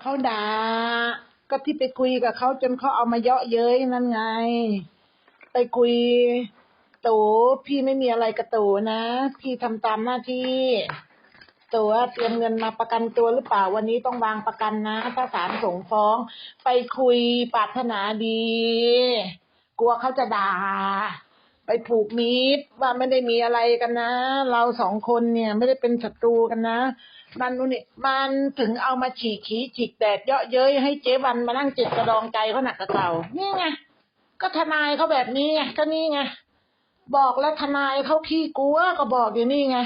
เขาด่าก็ที่ไปคุยกับเขาจนเขาเอามาเยาะเย้ยนั่นไง ไปคุยตูพี่ไม่มีอะไรกับตูนะ พี่ทำตามหน้าที่ตัวเตรียมเงินมาประกันตัวหรือเปล่าวันนี้ต้องวางประกันนะ ถ้าศาลส่งฟ้อง ไปคุยปรารถนาดี กลัวเขาจะด่า ไปผูกมิตรว่าไม่ได้มีอะไรกันนะ เราสองคนเนี่ยไม่ได้เป็นศัตรูกันนะมันนู่นนี่มันถึงเอามาฉีกขีฉีกแตกเยาะเย้ยให้เจ๊วันมานั่งเจ็บกระดองใจเขาหนักกระเก่านี่ไงก็ทนายเขาแบบนี้ไงก็นี่ไงบอกแล้วทนายเขาขี้กลัวก็บอกอยู่นี่ไง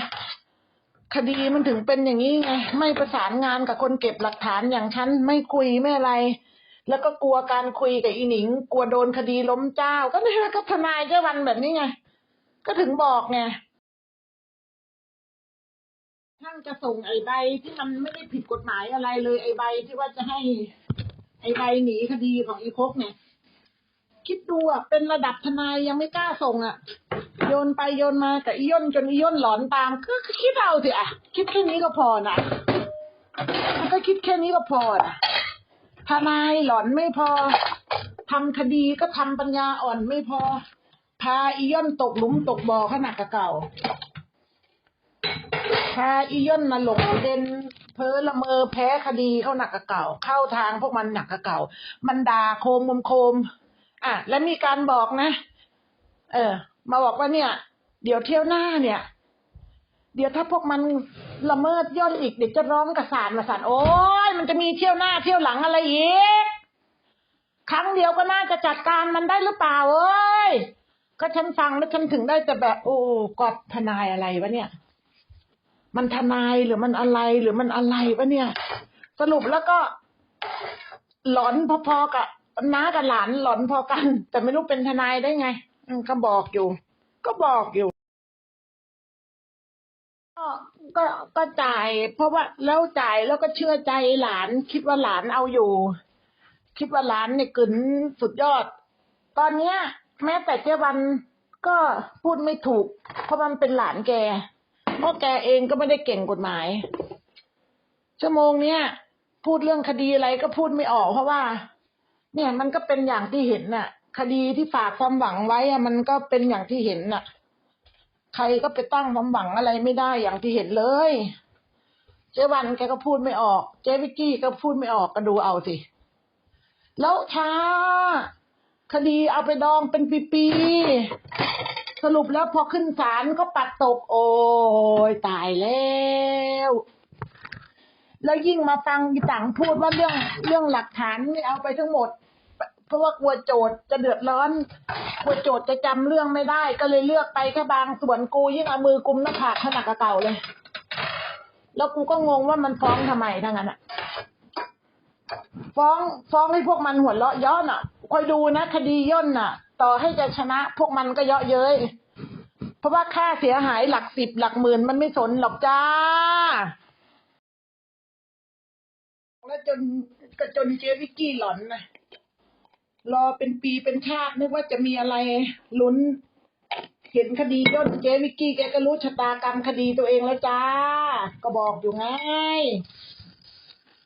คดีมันถึงเป็นอย่างนี้ไง ไม่ประสานงานกับคนเก็บหลักฐานอย่างฉันไม่คุยไม่อะไร แล้วก็กลัวการคุยกับอีหนิง กลัวโดนคดีล้มเจ้า ก็เนี่ก็ทนายเจ้าวันแบบนี้ไง ก็ถึงบอกไงช่างจะส่งไอ้ใบที่มันไม่ได้ผิดกฎหมายอะไรเลย ไอ้ใบที่ว่าจะให้ ไอ้ใบหนีคดีของอีพกเนี่ย คิดดูอะเป็นระดับทนายยังไม่กล้าส่งอะ โยนไปโยนมาแต่อีย่นจนอีย่นหลอนตามก็คิดเอาสิอะ คิดแค่นี้ก็พอน่ะมันก็คิดแค่นี้ก็พอนะ ทนายหล่อนไม่พอทำคดีก็ทำปัญญาอ่อนไม่พอ พาอีย่อนตกหลุมตกบ่อขนาดกับเก่า พาอีย่อนมาหลงประเด็นเพ้อละเมอแพ้คดีเข้าหนักกับเก่า เข้าทางพวกมันหนักกับเก่า มันด่าโคมมุมโคม อะ แล้วมีการบอกนะ เออ มาบอกว่าเนี่ย เดี๋ยวเที่ยวหน้าเนี่ย เดี๋ยวถ้าพวกมัน ละเมิดย่อนอีกเดี๋ยวจะร้องกับศาลมาศาลโอ้ยมันจะมีเที่ยวหน้าเที่ยวหลังอะไรอีกครั้งเดียวก็น่าจะจัดการมันได้หรือเปล่าเอ้ยก็ฉันฟังแล้วฉันถึงได้แต่แบบโอ้กอดทนายอะไรวะเนี่ย มันทนายหรือมันอะไรหรือมันอะไรวะเนี่ย สรุปแล้วก็ หลอนพอๆกับน้ากับหลานหลอนพอกัน แต่ไม่รู้เป็นทนายได้ไงก็บอกอยู่ ก็บอกอยู่ ก็ก็ก็จ่าย เพราะว่าแล้วจ่ายแล้วก็เชื่อใจหลาน คิดว่าหลานเอาอยู่ คิดว่าหลานเนี่ยกึนสุดยอด ตอนเนี้ย แม้แต่เจ๊วันก็พูดไม่ถูก เพราะมันเป็นหลานแกเพราะแกเองก็ไม่ได้เก่งกฎหมาย ชั่วโมงเนี้ยพูดเรื่องคดีอะไรก็พูดไม่ออก เพราะว่า เนี่ยมันก็เป็นอย่างที่เห็นน่ะ คดีที่ฝากความหวังไว้อะมันก็เป็นอย่างที่เห็นน่ะ ใครก็ไปตั้งความหวังอะไรไม่ได้อย่างที่เห็นเลย เจ๊วันแกก็พูดไม่ออก เจ๊วิกกี้ก็พูดไม่ออกก็ดูเอาสิแล้วช้าคดีเอาไปดองเป็นปีๆสรุปแล้วพอขึ้นศาลก็ปัดตก โอ้ยตายแล้วแล้วยิ่งมาฟังอีตังพูดว่าเรื่องเรื่องหลักฐานไม่เอาไปทั้งหมด เพราะว่ากลัวโจทย์จะเดือดร้อน กลัวโจทย์จะจำเรื่องไม่ได้ ก็เลยเลือกไปแค่บางส่วนกูยิ่งเอามือกุมหน้าผากขนาดกับเก่าเลย แล้วกูก็งงว่ามันฟ้องทำไมทั้งนั้นอะฟ้องฟ้องให้พวกมันหัวเราะย้อนอะคอยดูนะคดีย่นน่ะ ต่อให้จะชนะ พวกมันก็เยาะเย้ยเพราะว่าค่าเสียหายหลักสิบหลักหมื่นมันไม่สนหรอกจ้า แล้วจนก็จนเจวิกกี้หลอนนะ รอเป็นปีเป็นชาตินึกว่าจะมีอะไรลุ้น เห็นคดีย่นเจวิกกี้แกก็รู้ชะตากรรมคดีตัวเองแล้วจ้า ก็บอกอยู่ไง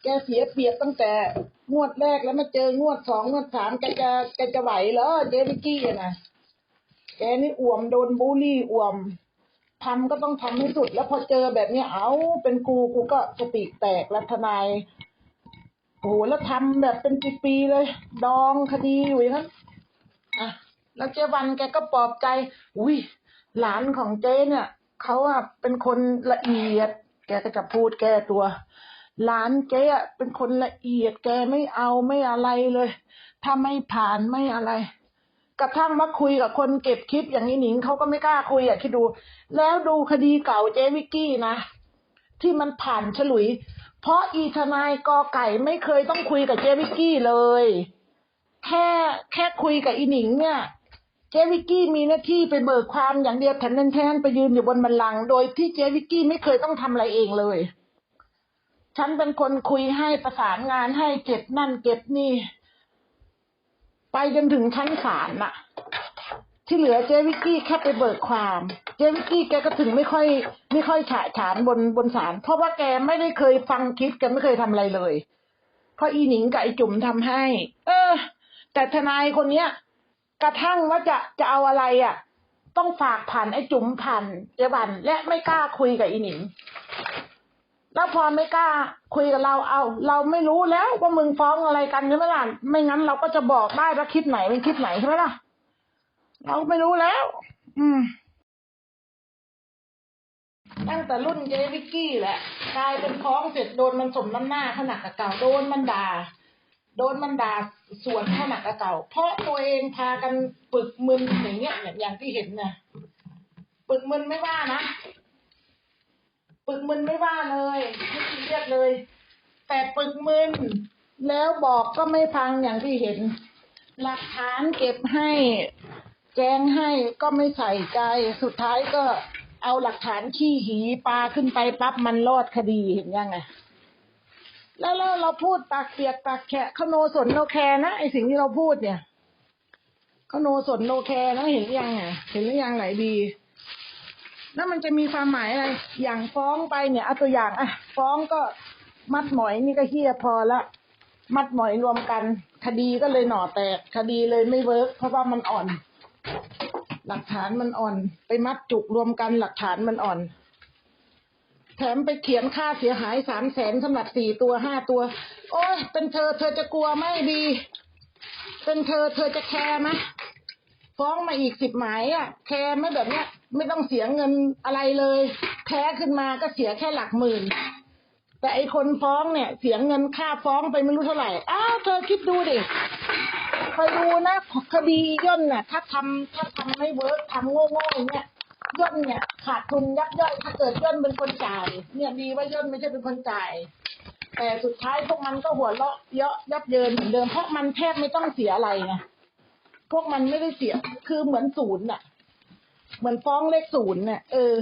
แกเสียเปรียบตั้งแต่งวดแรกแล้วมาเจองวดสองงวดสามแกจะแกจะไหวเหรอเจวิกกี้อะนะแกนี่อ่วมโดนบูลลี่อ่วมทำก็ต้องทำให้สุด แล้วพอเจอแบบนี้เอาเป็นกูกูก็สติแตกแล้วทนาย โอ้โหแล้วทำแบบเป็นปีๆเลย ดองคดีอยู่อย่างนั้นอะแล้วเจ๊วันแกก็ปลอบใจ อุ้ยหลานของเจ๊เนี่ยเขาอะเป็นคนละเอียด แกก็จะพูดแก้ตัว หลานเจ๊อะเป็นคนละเอียด แกไม่เอาไม่อะไรเลยถ้าไม่ผ่านไม่อะไร กระทั่งมาคุยกับคนเก็บคลิปอย่างนี้หนิงเขาก็ไม่กล้าคุยอะคิดดู แล้วดูคดีเก่าเจ๊วิกกี้นะที่มันผ่านฉลุย เพราะอีทนายกอไก่ไม่เคยต้องคุยกับเจวิกกี้เลย แค่แค่คุยกับอีหนิงเนี่ย เจวิกกี้มีหน้าที่ไปเบิกความอย่างเดียวแทนแทนไปยืนอยู่บนบันลัง โดยที่เจวิกกี้ไม่เคยต้องทำอะไรเองเลย ฉันเป็นคนคุยให้ประสานงานให้เก็บนั่นเก็บนี่ ไปจนถึงชั้นศาลน่ะ ที่เหลือเจวิกกี้แค่ไปเบิกความ เจวิกกี้แกก็ถึงไม่ค่อย ไม่ค่อยฉะฉานบนบนศาลเพราะว่าแกไม่ได้เคยฟังคลิปแกไม่เคยทำอะไรเลย เพราะอีหนิงกับไอจุ๋มทำให้ เออ แต่ทนายคนเนี้ย กระทั่งว่าจะจะเอาอะไรอะ ต้องฝากผ่านไอจุ๋มผ่านเจบัน และไม่กล้าคุยกับอีหนิงแล้วพอไม่กล้าคุยกับเราเอา เราไม่รู้แล้วว่ามึงฟ้องอะไรกันใช่ไหมล่ะไม่งั้นเราก็จะบอกได้ว่าคลิปไหนเป็นคลิปไหนใช่ไหมล่ะ เราไม่รู้แล้ว อืมตั้งแต่รุ่นเจวิกกี้แหละ กลายเป็นฟ้องเสร็จโดนมันสมน้ำหน้าขนาดกับเก่าโดนมันด่า โดนมันด่าสวนขนาดกับเก่า เพราะตัวเองพากันปึกมึนอย่างเงี้ยอย่างอย่างที่เห็นนะปึกมึนไม่ว่านะปึกมึนไม่ว่าเลยไม่ซีเรียสเลย แต่ปึกมึนแล้วบอกก็ไม่ฟังอย่างที่เห็น หลักฐานเก็บให้ แจ้งให้ก็ไม่ใส่ใจ สุดท้ายก็เอาหลักฐานขี้หีปลาขึ้นไปปั๊บมันรอดคดีเห็นยังไงแล้วเราเราพูดปากเปียกปากแฉะเขาโนสนโนแคร์นะไอสิ่งที่เราพูดเนี่ยเขาโนสนโนแคร์นะเห็นยังไงเห็นหรือยังไหนดีแล้วมันจะมีความหมายอะไร อย่างฟ้องไปเนี่ยเอาตัวอย่างอะฟ้องก็มัดหมอยนี่ก็เฮียพอละ มัดหมอยรวมกัน คดีก็เลยหน่อแตก คดีเลยไม่เวิร์กเพราะว่ามันอ่อน หลักฐานมันอ่อน ไปมัดจุกรวมกันหลักฐานมันอ่อน แถมไปเขียนค่าเสียหายสามแสนสำหรับสี่ตัวห้าตัว โอ้ยเป็นเธอเธอจะกลัวไหมดี เป็นเธอเธอจะแคร์ไหมฟ้องมาอีกสิบหมายอะ แคร์ไม่แบบเนี้ย ไม่ต้องเสียเงินอะไรเลย แพ้ขึ้นมาก็เสียแค่หลักหมื่นแต่ไอคนฟ้องเนี่ย เสียเงินค่าฟ้องไปไม่รู้เท่าไหร่ อ้าวเธอคิดดูดิ อยดูนะคดีย่นน่ะ ถ้าทำถ้าทำไม่เวิร์กทำโง่ๆอย่างเนี่ยย่นเนี่ยขาดทุนยับย่อยถ้าเกิดย่นเป็นคนจ่าย เนี่ยดีว่าย่นไม่ใช่เป็นคนจ่าย แต่สุดท้ายพวกมันก็หัวเราะเยาะยับเยินเหมือนเดิมเพราะมันแทบไม่ต้องเสียอะไรไงพวกมันไม่ได้เสียคือเหมือนศูนย์น่ะ เหมือนฟ้องเลขศูนย์น่ะ เออ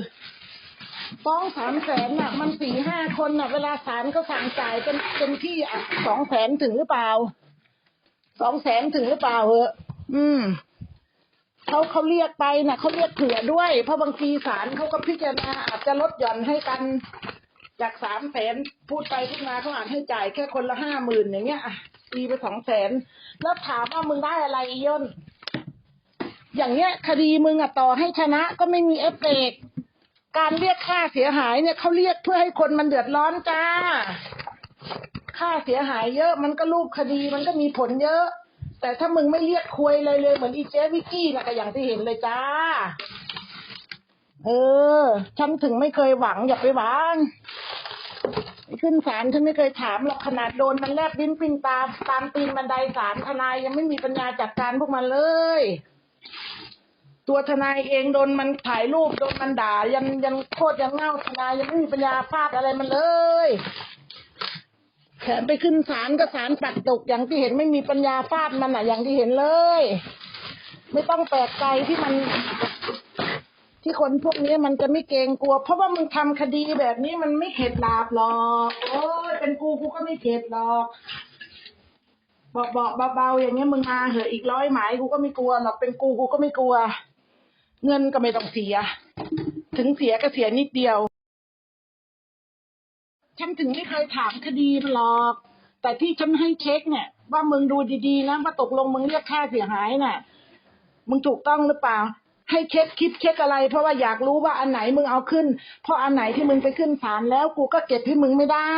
ฟ้องสามแสนน่ะ มันสี่ห้าคนน่ะ เวลาศาลเขาสั่งจ่ายเป็นเป็นที่สองแสนถึงหรือเปล่า สองแสนถึงหรือเปล่าเหอะอืมเขาเขาเรียกไปน่ะเขาเรียกเผื่อด้วย เพราะบางทีศาลเขาก็พิจารณาอาจจะลดหย่อนให้กัน จากสามแสนพูดไปพูดมาเขาอาจให้จ่ายแค่คนละห้าหมื่นอย่างเงี้ยอะตีไปสองแสนแล้วถามว่ามึงได้อะไรอีย่นอย่างเงี้ย คดีมึงอะต่อให้ชนะก็ไม่มีเอฟเฟกต์การเรียกค่าเสียหายเนี่ยเขาเรียกเพื่อให้คนมันเดือดร้อนจ้า ค่าเสียหายเยอะ มันก็รูปคดีมันก็มีผลเยอะ แต่ถ้ามึงไม่เรียกคุยเลยเลยเหมือนอีเจวิกกี้นะก็อย่างที่เห็นเลยจ้า เออ ฉันถึงไม่เคยหวังอย่าไปหวังขึ้นศาลฉันไม่เคยถามหรอกขนาดโดนมันแลบลิ้นปิ้นตาตามตีนบันไดศาลทนายยังไม่มีปัญญาจัดการพวกมันเลย ตัวทนายเองโดนมันถ่ายรูปโดนมันด่า ยันยันโคตรยังเง่าทนายยังไม่มีปัญญาฟาดอะไรมันเลย แถมไปขึ้นศาลก็ศาลปัดตกอย่างที่เห็นไม่มีปัญญาฟาดมันอะ อย่างที่เห็นเลย ไม่ต้องแปลกใจที่มัน ที่คนพวกนี้มันจะไม่เกรงกลัว เพราะว่ามึงทำคดีแบบนี้มันไม่เข็ดหลาบหรอกโอ้ยเป็นกูกูก็ไม่เข็ดหรอกบอกบอกเบาๆอย่างเงี้ยมึงมาเหอะอีกร้อยหมายกูก็ไม่กลัวหรอกเป็นกูกูก็ไม่กลัว เงินก็ไม่ต้องเสีย ถึงเสียก็เสียนิดเดียว ฉันถึงไม่เคยถามคดีหรอก แต่ที่ฉันให้เช็คเนี่ย ว่ามึงดูดีๆนะว่าตกลงมึงเรียกค่าเสียหายน่ะ มึงถูกต้องหรือเปล่า ให้เช็คคลิปเช็คอะไร เพราะว่าอยากรู้ว่าอันไหนมึงเอาขึ้น เพราะอันไหนที่มึงไปขึ้นศาลแล้วกูก็เก็บให้มึงไม่ได้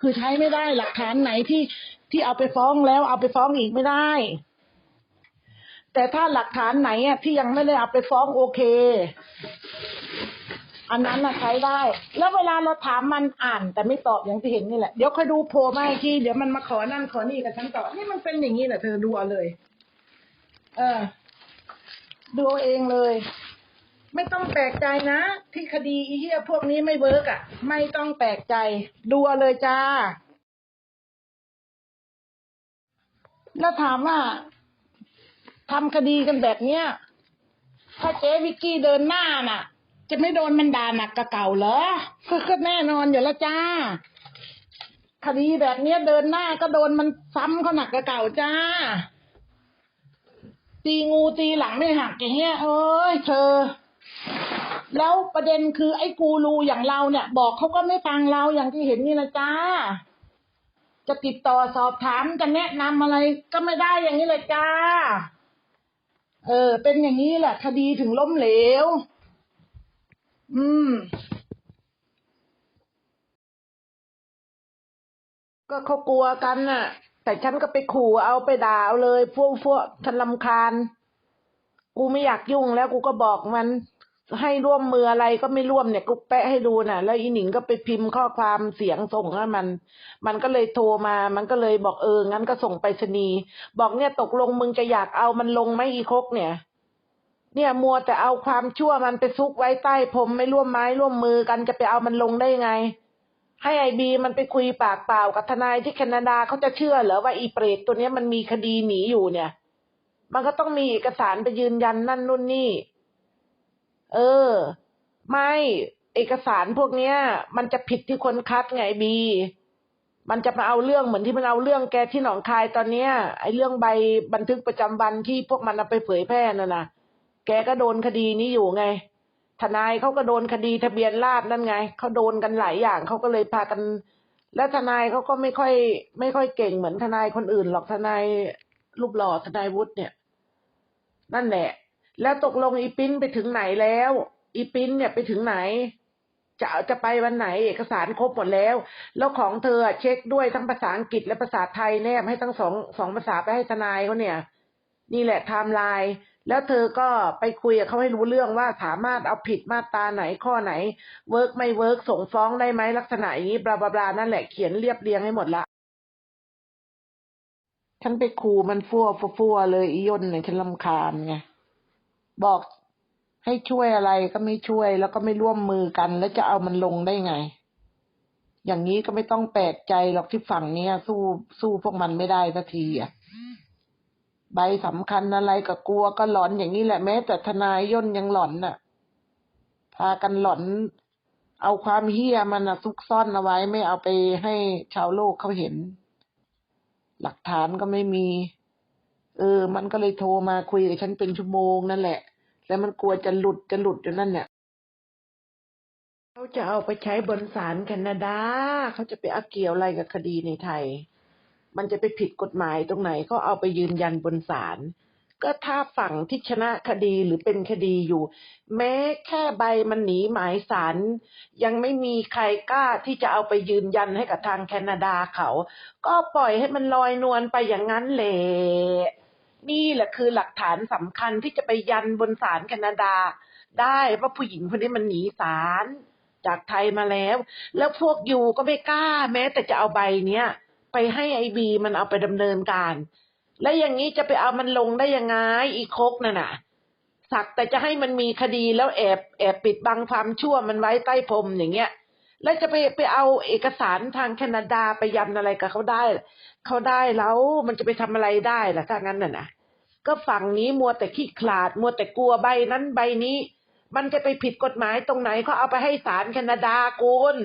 คือใช้ไม่ได้หลักฐานไหนที่ที่เอาไปฟ้องแล้วเอาไปฟ้องอีกไม่ได้ แต่ถ้าหลักฐานไหนอะที่ยังไม่ได้เอาไปฟ้องโอเค อันนั้นน่ะใช้ได้ แล้วเวลาเราถามมันอ่าน แต่ไม่ตอบอย่างที่เห็นนี่แหละ เดี๋ยวค่อยดูโพลมาอีกทีเดี๋ยวมันมาขอนั่นขอนี่กับฉันต่อ นี่มันเป็นอย่างนี้แหละเธอดูเอาเลย เออ ดูเอาเองเลย ไม่ต้องแปลกใจนะ ที่คดีอีเหี้ยพวกนี้ไม่เวิร์กอะ ไม่ต้องแปลกใจ ดูเอาเลยจ้า แล้วถามว่าทำคดีกันแบบเนี้ย ถ้าเจ๊วิกกี้เดินหน้าน่ะ จะไม่โดนมันด่าหนักกว่าเก่าเหรอก็แน่นอนอยู่แล้วจ้า คดีแบบเนี้ยเดินหน้าก็โดนมันซ้ำเขาหนักกว่าเก่าจ้า ตีงูตีหลังไม่หักอย่างเงี้ยเอ้ยเธอ แล้วประเด็นคือไอ้กูรูอย่างเราเนี่ย บอกเขาก็ไม่ฟังเราอย่างที่เห็นนี่นะจ้า จะติดต่อสอบถามจะแนะนำอะไรก็ไม่ได้อย่างนี้เลยจ้า เออ เป็นอย่างนี้แหละ คดีถึงล้มเหลว อืม ก็เขากลัวกันน่ะ แต่ฉันก็ไปขู่เอาไปด่าเอาเลยพวกพวกฉันลำคาญ กูไม่อยากยุ่งแล้วกูก็บอกมันให้ร่วมมืออะไรก็ไม่ร่วมเนี่ยกูแปะให้ดูน่ะ แล้วอีหนิงก็ไปพิมพ์ข้อความเสียงส่งให้มัน มันก็เลยโทรมา มันก็เลยบอกเอองั้นก็ส่งไปรษณีย์บอกเนี่ยตกลงมึงจะอยากเอามันลงไหมอีคกเนี่ย เนี่ยมัวแต่เอาความชั่วมันไปซุกไว้ใต้ผมไม่ร่วมไม้ร่วมมือกันจะไปเอามันลงได้ไง ให้ไอบีมันไปคุยปากเปล่ากับทนายที่แคนาดาเขาจะเชื่อเหรอว่าอีเปรตตัวนี้มันมีคดีหนีอยู่เนี่ย มันก็ต้องมีเอกสารไปยืนยันนั่นนู่นนี่ เออ ไม่เอกสารพวกเนี้ย มันจะผิดที่คนคัดไงบี มันจะมาเอาเรื่องเหมือนที่มันเอาเรื่องแกที่หนองคายตอนเนี้ยไอ้เรื่องใบบันทึกประจำวันที่พวกมันเอาไปเผยแพร่น่ะนะ แกก็โดนคดีนี้อยู่ไง ทนายเขาก็โดนคดีทะเบียนราษนั่นไงเขาโดนกันหลายอย่างเขาก็เลยพากัน และทนายเขาก็ไม่ค่อย ไม่ค่อยเก่งเหมือนทนายคนอื่นหรอกทนายรูปหล่อทนายวุฒิเนี่ย นั่นแหละ แล้วตกลงอีปิ้นไปถึงไหนแล้ว อีปิ้นเนี่ยไปถึงไหน จะจะไปวันไหนเอกสารครบหมดแล้ว แล้วของเธอเช็คด้วยทั้งภาษาอังกฤษและภาษาไทยแนบให้ทั้งสองสองภาษาไปให้ทนายเขาเนี่ย นี่แหละไทม์ไลน์ แล้วเธอก็ไปคุยกับเขาให้รู้เรื่องว่าสามารถเอาผิดมาตราไหนข้อไหน เวิร์กไม่เวิร์กส่งฟ้องได้ไหมลักษณะอย่างนี้บลาบลานั่นแหละเขียนเรียบเรียงให้หมดละฉันไปขู่มันฟัวฟัวเลยอียนเนี่ยฉันลำคาญไงบอกให้ช่วยอะไรก็ไม่ช่วย แล้วก็ไม่ร่วมมือกัน แล้วจะเอามันลงได้ไง อย่างนี้ก็ไม่ต้องแปลกใจหรอกที่ฝั่งเนี้ยสู้สู้พวกมันไม่ได้สักทีอะ ใบสำคัญอะไรก็กลัวก็หลอนอย่างนี้แหละแม้แต่ทนายย่นยังหลอนน่ะ พากันหลอน เอาความเฮี้ยมันนะซุกซ่อนเอาไว้ไม่เอาไปให้ชาวโลกเขาเห็น หลักฐานก็ไม่มี เออ มันก็เลยโทรมาคุยกับฉันเป็นชั่วโมงนั่นแหละ แล้วมันกลัวจะหลุดจะหลุดอยู่นั่นเนี่ยเขาจะเอาไปใช้บนศาลแคนาดาเขาจะไปเอาเกี่ยวอะไรกับคดีในไทย มันจะไปผิดกฎหมายตรงไหนเขาเอาไปยืนยันบนศาลก็ถ้าฝั่งที่ชนะคดีหรือเป็นคดีอยู่ แม้แค่ใบมันหนีหมายสารยังไม่มีใครกล้าที่จะเอาไปยืนยันให้กับทางแคนาดาเขา ก็ปล่อยให้มันลอยนวลไปอย่างนั้นแหละนี่แหละคือหลักฐานสำคัญที่จะไปยันบนศาลแคนาดา ได้ว่าผู้หญิงคนนี้มันหนีศาลจากไทยมาแล้ว แล้วพวกยูก็ไม่กล้าแม้แต่จะเอาใบเนี้ย ไปให้ไอบีมันเอาไปดำเนินการ แล้วอย่างนี้จะไปเอามันลงได้ยังไงอีโคกน่ะน่ะ สักแต่จะให้มันมีคดีแล้วแอบแอบปิดบังความชั่วมันไว้ใต้พรมอย่างเงี้ย แล้วจะไปไปเอาเอกสารทางแคนาดาไปยันอะไรกับเขาได้ เขาได้แล้วมันจะไปทำอะไรได้ล่ะถ้างั้นน่ะนะก็ฝั่งนี้มัวแต่ขี้ขลาด มัวแต่กลัวใบนั้นใบนี้ มันจะไปผิดกฎหมายตรงไหนเขาเอาไปให้ศาลแคนาดาคุณ